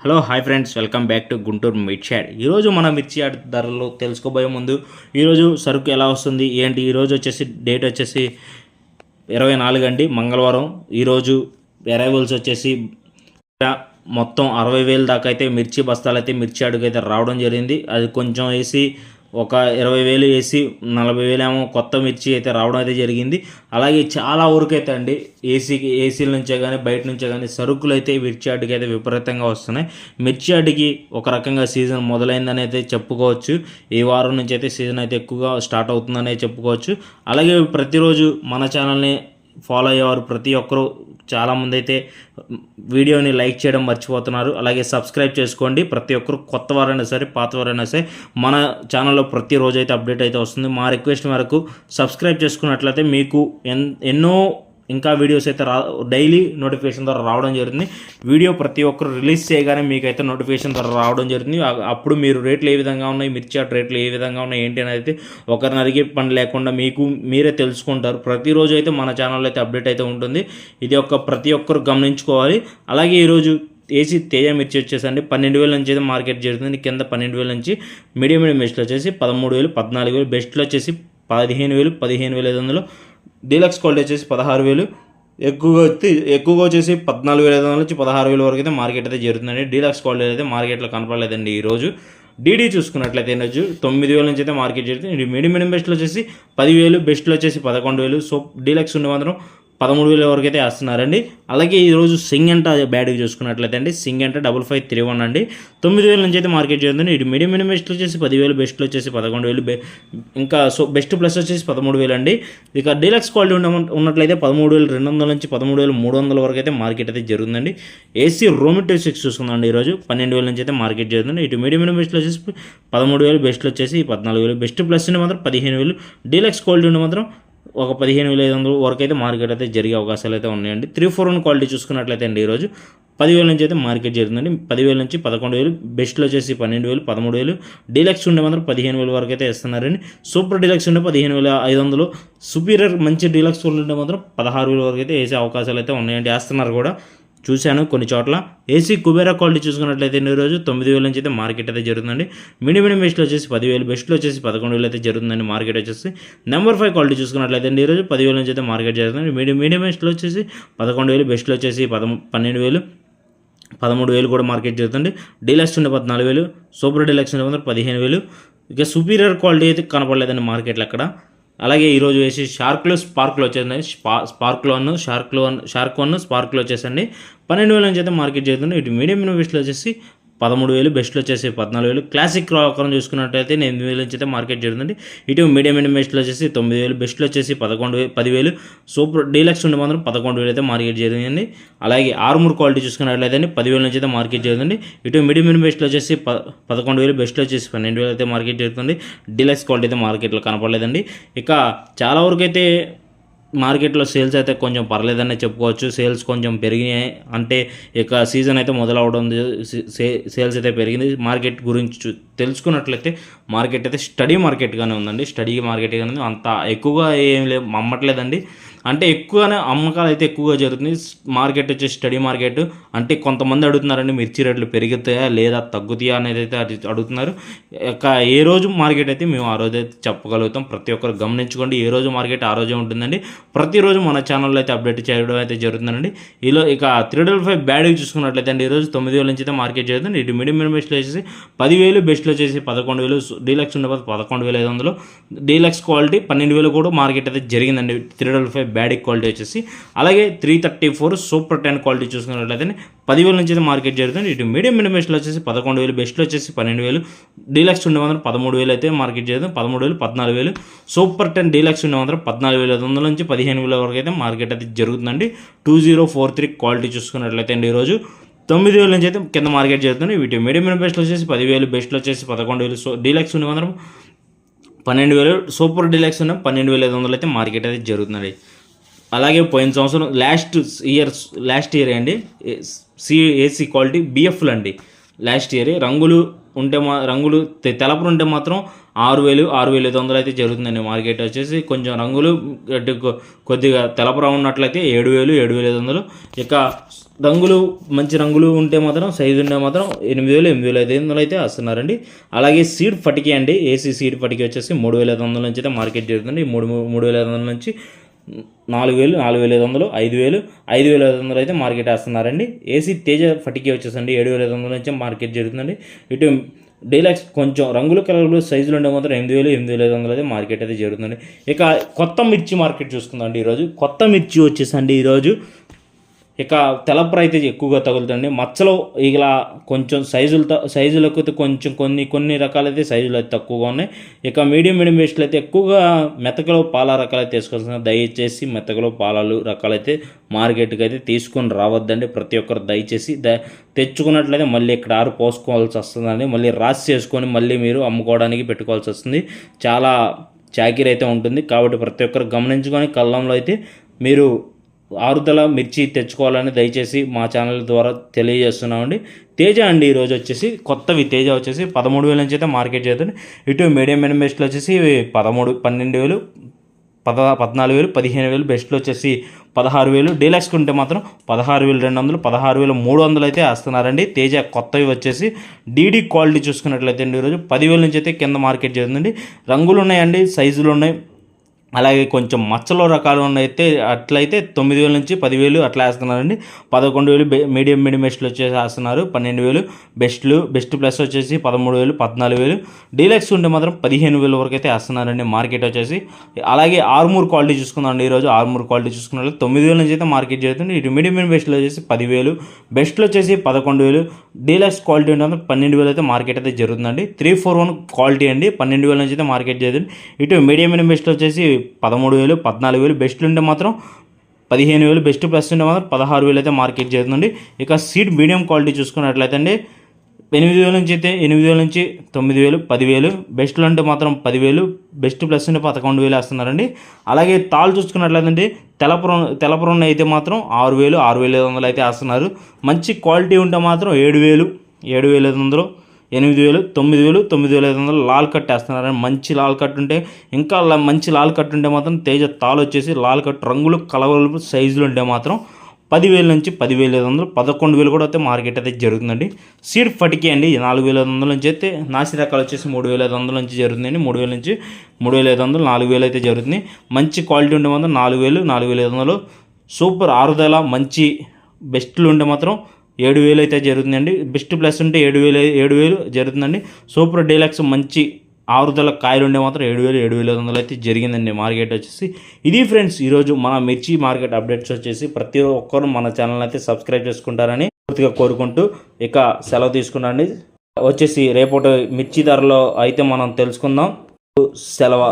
Hello hi friends welcome back to Guntur మిర్చి yard ఈరోజు మన మిర్చి యాడ్ ధరలు తెలుసుకోబోయే ముందు ఈరోజు సరుకు ఎలా వస్తుంది ఏంటి ఈరోజు వచ్చేసి డేట్ వచ్చేసి ఇరవై నాలుగు అండి మంగళవారం. ఈరోజు అరైవల్స్ వచ్చేసి మొత్తం అరవై వేలు దాకా అయితే మిర్చి బస్తాలు అయితే మిర్చి అడుగు అయితే రావడం జరిగింది. అది కొంచెం వేసి ఒక ఇరవై వేలు వేసి నలభై వేలు ఏమో కొత్త మిర్చి అయితే రావడం అయితే జరిగింది. అలాగే చాలా ఊరికైతే అండి ఏసీకి ఏసీల నుంచే కానీ బయట నుంచే కానీ సరుకులు అయితే మిర్చి అడ్డుకి అయితే విపరీతంగా వస్తున్నాయి. మిర్చి అడ్డుకి ఒక రకంగా సీజన్ మొదలైందని అయితే చెప్పుకోవచ్చు. ఈ వారం నుంచి అయితే సీజన్ అయితే ఎక్కువగా స్టార్ట్ అవుతుందనే చెప్పుకోవచ్చు. అలాగే ప్రతిరోజు మన ఛానల్ని ఫాలో అయ్యేవారు ప్రతి ఒక్కరూ చాలామంది అయితే వీడియోని లైక్ చేయడం మర్చిపోతున్నారు. అలాగే సబ్స్క్రైబ్ చేసుకోండి. ప్రతి ఒక్కరు కొత్త వారైనా సరే పాత వారైనా సరే మన ఛానల్లో ప్రతిరోజు అయితే అప్డేట్ అయితే వస్తుంది. మా రిక్వెస్ట్ మేరకు సబ్స్క్రైబ్ చేసుకున్నట్లయితే మీకు ఎన్ ఎన్నో ఇంకా వీడియోస్ అయితే రా డైలీ నోటిఫికేషన్ ద్వారా రావడం జరుగుతుంది. వీడియో ప్రతి ఒక్కరు రిలీజ్ చేయగానే మీకైతే నోటిఫికేషన్ ద్వారా రావడం జరుగుతుంది. అప్పుడు మీరు రేట్లు ఏ విధంగా ఉన్నాయి మిర్చి అటు రేట్లు ఏ విధంగా ఉన్నాయి ఏంటి అనేది అయితే ఒకరిని అడిగే పని లేకుండా మీకు మీరే తెలుసుకుంటారు. ప్రతిరోజు అయితే మన ఛానల్లో అయితే అప్డేట్ అయితే ఉంటుంది. ఇది ఒక ప్రతి ఒక్కరు గమనించుకోవాలి. అలాగే ఈరోజు ఏసీ తేజ మిర్చి వచ్చేసండి పన్నెండు వేల నుంచి అయితే మార్కెట్ జరుగుతుంది కింద పన్నెండు వేల నుంచి మీడియం మీడియం బెస్ట్లో వచ్చేసి పదమూడు వేలు పద్నాలుగు వేలు బెస్ట్లో వచ్చేసి పదిహేను వేలు పదిహేను వేల ఐదు వందలు డీలక్స్ క్వాలిటీ వచ్చేసి పదహారు వేలు. ఎక్కువగా వచ్చి ఎక్కువగా వచ్చేసి పద్నాలుగు వేల ఐదు వందల నుంచి పదహారు వేల వరకు అయితే మార్కెట్ అయితే జరుగుతుందండి. డీలక్స్ క్వాలిటీ అయితే మార్కెట్లో కనపడలేదండి ఈరోజు డీడీ చూసుకున్నట్లయితే ఈరోజు తొమ్మిది వేల నుంచి అయితే మార్కెట్ జరుగుతుంది. మీడియం మీడియం బెస్ట్లో వచ్చేసి పదివేలు బెస్ట్లో వచ్చేసి పదకొండు వేలు. సో డీలక్స్ ఉండే మాత్రం పదమూడు వేల వరకు అయితే వేస్తున్నారండి. అలాగే ఈరోజు సింగ్ అంట చూసుకున్నట్లయితే అండి సింగ్ అంటే డబుల్ ఫైవ్ త్రీ వన్ అండి. తొమ్మిది వేల నుంచి అయితే మార్కెట్ చేస్తుంది ఇటు మీడియం మినిమం బెస్ట్లు వచ్చేసి పదివేలు బెస్ట్లో వచ్చేసి పదకొండు వేలు ఇంకా సో బెస్ట్ ప్లస్ వచ్చేసి పదమూడు వేలు అండి. ఇక డీలక్స్ క్వాలిటీ ఉన్న ఉన్నట్లయితే పదమూడు వేలు రెండు వందల నుంచి పదమూడు వేలు మూడు వందల వరకు అయితే మార్కెట్ అయితే జరుగుతుందండి. ఏసీ రోమిటో సిక్స్ చూసుకుందండి ఈరోజు పన్నెండు వేల నుంచి అయితే మార్కెట్ జరుగుతుంది ఇటు మీడియం మినిమం బెస్ట్లు వచ్చేసి పదమూడు వేలు బెస్ట్లో వచ్చేసి పద్నాలుగు వేలు. బెస్ట్ ప్లస్ ఉండే మాత్రం పదిహేను వేలు. డీలక్స్ క్వాలిటీ ఉండే మాత్రం ఒక పదిహేను వేల ఐదు వందల వరకు అయితే మార్కెట్ అయితే జరిగే అవకాశాలు అయితే ఉన్నాయండి. త్రీ ఫోర్ వన్ క్వాలిటీ చూసుకున్నట్లయితే అండి ఈరోజు పదివేల నుంచి అయితే మార్కెట్ జరుగుతుందండి. పదివేల నుంచి పదకొండు వేలు బెస్ట్లో వచ్చేసి పన్నెండు వేలు పదమూడు వేలు డీలక్స్ ఉండే మాత్రం పదిహేను వేల వరకు అయితే ఇస్తున్నారండి సూపర్ డీలక్స్ ఉండే పదిహేను వేల ఐదు వందలు సుపీరియర్ మంచి డీలక్స్ ఉండే మాత్రం పదహారు వేల వరకు అయితే వేసే అవకాశాలు అయితే ఉన్నాయండి. వేస్తున్నారు కూడా. చూశాను కొన్ని చోట్ల. ఏసీ కుబేరా క్వాలిటీ చూసుకున్నట్లయితే ఈ రోజు తొమ్మిది వేల నుంచి అయితే మార్కెట్ అయితే జరుగుతుందండి. మినీ మినీ బెస్ట్లో వచ్చేసి పదివేలు బెస్ట్లో వచ్చేసి పదకొండు వేలు అయితే జరుగుతుందండి మార్కెట్ వచ్చేసి. నెంబర్ ఫైవ్ క్వాలిటీ చూసుకున్నట్లయితే ఈ రోజు పదివేల నుంచి అయితే మార్కెట్ జరుగుతుంది మీడియం మీడియం బెస్ట్లో వచ్చేసి పదకొండు వేలు బెస్ట్లో వచ్చేసి పదము పన్నెండు వేలు పదమూడు వేలు కూడా మార్కెట్ జరుగుతుంది డీలక్స్ ఉండే పద్నాలుగు వేలు సూపర్ డీలక్స్ ఉండే పదిహేను వేలు. ఇక సుపీరియర్ క్వాలిటీ అయితే కనపడలేదండి మార్కెట్లో అక్కడ అలాగే ఈరోజు వేసి షార్క్లో స్పార్క్లో వచ్చేసింది స్పా స్పార్క్లో వన్ షార్క్లో వన్ షార్క్ వన్ స్పార్క్లో వచ్చేసండి. పన్నెండు వేల నుంచి అయితే మార్కెట్ జరుగుతుంది ఇటు మీడియం ఇన్వెస్ట్లో వచ్చేసి పదమూడు వేలు బెస్ట్లో వచ్చేసి పద్నాలుగు వేలు. క్లాసిక్ రాకరం చూసుకున్నట్టయితే ఎనిమిది వేల నుంచి అయితే మార్కెట్ జరుగుతుంది ఇటు మీడియం ఇన్వెస్ట్లో వచ్చేసి తొమ్మిది వేలు బెస్ట్లో వచ్చేసి పదకొండు వేలు పదివేలు. సూపర్ డీలక్స్ ఉండి మాత్రం పదకొండు వేలు అయితే మార్కెట్ జరిగింది అలాగే ఆర్మూర్ క్వాలిటీ చూసుకున్నట్లయితే పదివేల నుంచి అయితే మార్కెట్ జరుగుతుంది ఇటు మీడియం ఇన్వెస్ట్లో వచ్చేసి ప పదకొండు వేలు బెస్ట్లో వచ్చేసి పన్నెండు వేలు అయితే మార్కెట్ జరుగుతుంది డీలక్స్ క్వాలిటీ అయితే మార్కెట్లో కనపడలేదండి. ఇక చాలా వరకు అయితే మార్కెట్లో సేల్స్ అయితే కొంచెం పర్లేదనే చెప్పుకోవచ్చు. సేల్స్ కొంచెం పెరిగినాయి. అంటే ఇక సీజన్ అయితే మొదలవడం సేల్స్ అయితే పెరిగింది. మార్కెట్ గురించి తెలుసుకున్నట్లయితే మార్కెట్ అయితే స్టడీ మార్కెట్గానే ఉందండి. స్టడీ మార్కెట్గానే ఉంది. అంత ఎక్కువగా ఏం లేవు. అమ్మట్లేదండి. అంటే ఎక్కువగానే అమ్మకాలు అయితే ఎక్కువగా జరుగుతుంది మార్కెట్ వచ్చేసి స్టడీ మార్కెట్. అంటే కొంతమంది అడుగుతున్నారండి మిర్చి రేట్లు పెరుగుతాయా లేదా తగ్గుతాయా అనేది అయితే అడుగుతున్నారు. ఇక ఏ రోజు మార్కెట్ అయితే మేము ఆ రోజు అయితే చెప్పగలుగుతాం. ప్రతి ఒక్కరు గమనించుకోండి ఏ రోజు మార్కెట్ ఆ రోజే ఉంటుందండి. ప్రతిరోజు మన ఛానల్లో అయితే అప్డేట్ చేయడం అయితే జరుగుతుందండి. ఈలో ఇక త్రీ డబుల్ ఫైవ్ బ్యాడ్కి చూసుకున్నట్లయితే అండి ఈరోజు తొమ్మిది వేల నుంచి అయితే మార్కెట్ జరుగుతుంది. ఇటు మీడియం మీడియం బెస్ట్లో వచ్చేసి పదివేలు బెస్ట్లో వచ్చేసి పదకొండు వేలు డీలక్స్ ఉండే పదకొండు వేల ఐదు వందలు. డీలక్స్ క్వాలిటీ పన్నెండు వేలు కూడా మార్కెట్ అయితే జరిగిందండి three double five bad quality వచ్చేసి. అలాగే three thirty four super ten quality చూసుకున్నట్లయితే పదివేల నుంచి అయితే మార్కెట్ జరుగుతుంది ఇటు మీడియం మీడియం బెస్ట్లో వచ్చేసి పదకొండు వేలు బెస్ట్లో వచ్చేసి పన్నెండు వేలు. డీలక్స్ ఉండే మాత్రం పదమూడు వేలు అయితే మార్కెట్ జరుగుతుంది పదమూడు వేలు పద్నాలుగు వేలు. సూపర్ టెన్ డీలక్స్ ఉండే మాత్రం పద్నాలుగు వేల ఐదు వందల నుంచి పదిహేను వేల వరకు అయితే మార్కెట్ అయితే జరుగుతుందండి. Two zero four three quality చూసుకున్నట్లయితే అండి ఈరోజు. తొమ్మిది వేల నుంచి అయితే కింద మార్కెట్ జరుగుతుంది వీటి మీడియం మీడియం బెస్ట్లో వచ్చేసి పదివేలు బెస్ట్లో వచ్చేసి పదకొండు వేలు. సో డీలక్స్ ఉండే మాత్రం పన్నెండు వేలు సూపర్ డీలక్స్ ఉన్న పన్నెండు వేల ఐదు వందలు అయితే మార్కెట్ అయితే జరుగుతుందండి. అలాగే పోయిన సంవత్సరం లాస్ట్ ఇయర్ లాస్ట్ ఇయర్ అండి. సి ఏసీ క్వాలిటీ బిఎఫ్లు అండి. Last year. రంగులు ఉంటే మా రంగులు తెలపలు ఉంటే మాత్రం ఆరు వేలు ఆరు వేల ఐదు వందలు అయితే జరుగుతుందండి మార్కెట్ వచ్చేసి. కొంచెం రంగులు కొద్దిగా తెలపరా ఉన్నట్లయితే ఏడు వేలు ఏడు వేల ఐదు వందలు. ఇక రంగులు మంచి రంగులు ఉంటే మాత్రం సైజు ఉంటే మాత్రం ఎనిమిది వేలు ఎనిమిది వేల ఐదు వందలు అయితే వస్తున్నారండి. అలాగే సీడ్ పటికి అండి. ఏసీ సీడ్ పటికి వచ్చేసి మూడు వేల ఐదు వందల నుంచి అయితే మార్కెట్ జరుగుతుంది మూడు మూడు వేల ఐదు వందల నుంచి నాలుగు వేలు నాలుగు వేల ఐదు వందలు ఐదు వేలు ఐదు వేల ఐదు వందలు అయితే మార్కెట్ వేస్తున్నారండి. ఏసీ తేజ ఫటికే వచ్చేసండి. ఏడు వేల ఐదు వందల నుంచి మార్కెట్ జరుగుతుందండి. ఇటు డీలక్స్ కొంచెం రంగుల కలర్లు సైజులు ఉండే మాత్రం ఎనిమిది వేలు ఎనిమిది వేల ఐదు వందలు అయితే మార్కెట్ అయితే జరుగుతుంది ఇక కొత్త మిర్చి మార్కెట్ చూసుకుందండి ఈరోజు. కొత్త మిర్చి వచ్చేసండి ఈరోజు. ఇక తెలపర అయితే ఎక్కువగా తగులుతుంది మచ్చలో ఇలా కొంచెం సైజులు సైజులకు అయితే కొంచెం కొన్ని కొన్ని రకాలైతే సైజులు అయితే తక్కువగా ఉన్నాయి. ఇక మీడియం మీడియం వేస్ట్లు అయితే ఎక్కువగా మెతకలో పాల రకాలు అయితే తీసుకోవాల్సిన దయచేసి మెతకలో పాలాలు రకాలైతే మార్కెట్కి అయితే తీసుకొని రావద్దండి. ప్రతి ఒక్కరు దయచేసి ద తెచ్చుకున్నట్లయితే మళ్ళీ ఇక్కడ ఆరు పోసుకోవాల్సి వస్తుందండి. మళ్ళీ రాసి చేసుకొని మళ్ళీ మీరు అమ్ముకోవడానికి పెట్టుకోవాల్సి వస్తుంది. చాలా చాకిరి అయితే ఉంటుంది. కాబట్టి ప్రతి ఒక్కరు గమనించుకొని కళ్ళంలో అయితే మీరు ఆరుదల మిర్చి తెచ్చుకోవాలని దయచేసి మా ఛానల్ ద్వారా తెలియజేస్తున్నామండి. తేజ అండి ఈరోజు వచ్చేసి కొత్తవి తేజ వచ్చేసి పదమూడు వేల నుంచి అయితే మార్కెట్ చేస్తుంది. ఇటు మీడియం మీడియం బెస్ట్లు వచ్చేసి పదమూడు పన్నెండు వేలు పద పద్నాలుగు వేలు పదిహేను వేలు బెస్ట్లు వచ్చేసి పదహారు వేలు. డీలక్స్కి ఉంటే మాత్రం పదహారు వేలు రెండు వందలు పదహారు వేలు మూడు వందలు అయితే వేస్తున్నారండి. తేజ కొత్తవి వచ్చేసి డీడీ క్వాలిటీ చూసుకున్నట్లయితే అండి ఈరోజు పదివేల నుంచి అయితే కింద మార్కెట్ చేస్తుందండి. రంగులు ఉన్నాయండి సైజులు ఉన్నాయి. అలాగే కొంచెం మచ్చలో రకాలు ఉన్నైతే అట్లయితే తొమ్మిది వేల నుంచి పదివేలు అట్లా వేస్తున్నారండి. పదకొండు వేలు మీడియం మీడియం బెస్ట్లు వచ్చేసి వేస్తున్నారు. పన్నెండు వేలు బెస్ట్లు బెస్ట్ ప్లస్ వచ్చేసి పదమూడు వేలు పద్నాలుగు వేలు. డీలక్స్ ఉంటే మాత్రం పదిహేను వేల వరకు అయితే వేస్తున్నారండి మార్కెట్ వచ్చేసి. అలాగే ఆర్మూర్ క్వాలిటీ చూసుకుందాం ఈరోజు ఆర్మూర్ క్వాలిటీ చూసుకున్న తొమ్మిది వేల నుంచి అయితే మార్కెట్ జరుగుతుంది. ఇటు మీడియం మీడియం బెస్ట్లు వచ్చేసి పదివేలు బెస్ట్లు వచ్చేసి పదకొండు వేలు డీలక్స్ క్వాలిటీ ఉంటే మాత్రం పన్నెండు వేలు అయితే మార్కెట్ అయితే జరుగుతుందండి. త్రీ ఫోర్ వన్ క్వాలిటీ అండి. పన్నెండు వేల నుంచి అయితే మార్కెట్ జరుగుతుంది. ఇటు మీడియం మీడియం బెస్ట్ వచ్చేసి పదమూడు వేలు పద్నాలుగు వేలు బెస్ట్లు ఉంటే మాత్రం పదిహేను వేలు బెస్ట్ ప్లస్ ఉంటే మాత్రం పదహారు వేలు అయితే మార్కెట్ జరుగుతుంది ఇక సీట్ మీడియం క్వాలిటీ చూసుకున్నట్లయితే అండి ఎనిమిది వేల నుంచి అయితే ఎనిమిది వేల నుంచి తొమ్మిది వేలు పదివేలు బెస్ట్లు అంటే మాత్రం పదివేలు బెస్ట్ ప్లస్ ఉంటే పదకొండు వేలు వేస్తున్నారండి. అలాగే తాళ్ళు చూసుకున్నట్లయితే తెలపురం తెలపురం అయితే మాత్రం ఆరు వేలు ఆరు వేల ఐదు వందలు అయితే వేస్తున్నారు. మంచి క్వాలిటీ ఉంటే మాత్రం ఏడు వేలు ఏడు వేల ఐదు వందలు ఎనిమిది వేలు తొమ్మిది వేలు తొమ్మిది వేల ఐదు వందలు లాల్ కట్ వేస్తున్నారు మంచి లాల్ కట్ ఉంటే ఇంకా మంచి లాల్ కట్ ఉంటే మాత్రం తేజ తాలు వచ్చేసి లాల్ కట్ రంగులు కలవలు సైజులు ఉంటే మాత్రం పదివేల నుంచి పదివేల ఐదు వందలు పదకొండు వేలు కూడా అయితే మార్కెట్ అయితే జరుగుతుందండి. సీడ్ ఫటికే అండి నాలుగు వేల ఐదు వందల నుంచి అయితే నాసి రకాలు వచ్చేసి మూడు వేల ఐదు వందల నుంచి జరుగుతుందండి. మూడు వేల నుంచి మూడు వేల ఐదు వందలు నాలుగు వేలు అయితే జరుగుతుంది. మంచి క్వాలిటీ ఉండే మాత్రం నాలుగు వేలు నాలుగు వేల ఐదు వందలు. సూపర్ ఆరుదల మంచి బెస్ట్లు ఉంటే మాత్రం ఏడు వేలు అయితే జరుగుతుందండి. బెస్ట్ ప్లస్ ఉంటే ఏడు వేలు ఏడు వేలు జరుగుతుందండి. సూపర్ డీలక్స్ మంచి ఆరుదల కాయలు ఉండే మాత్రం ఏడు వేలు ఏడు వేల ఐదు వందలు అయితే జరిగిందండి మార్కెట్ వచ్చేసి. ఇది ఫ్రెండ్స్ ఈరోజు మన మిర్చి మార్కెట్ అప్డేట్స్ వచ్చేసి ప్రతి ఒక్కరు మన ఛానల్ అయితే సబ్స్క్రైబ్ చేసుకుంటారని పూర్తిగా కోరుకుంటూ ఇక సెలవు తీసుకున్నాండి. వచ్చేసి రేపటి మిర్చి ధరలో అయితే మనం తెలుసుకుందాం. సెలవు.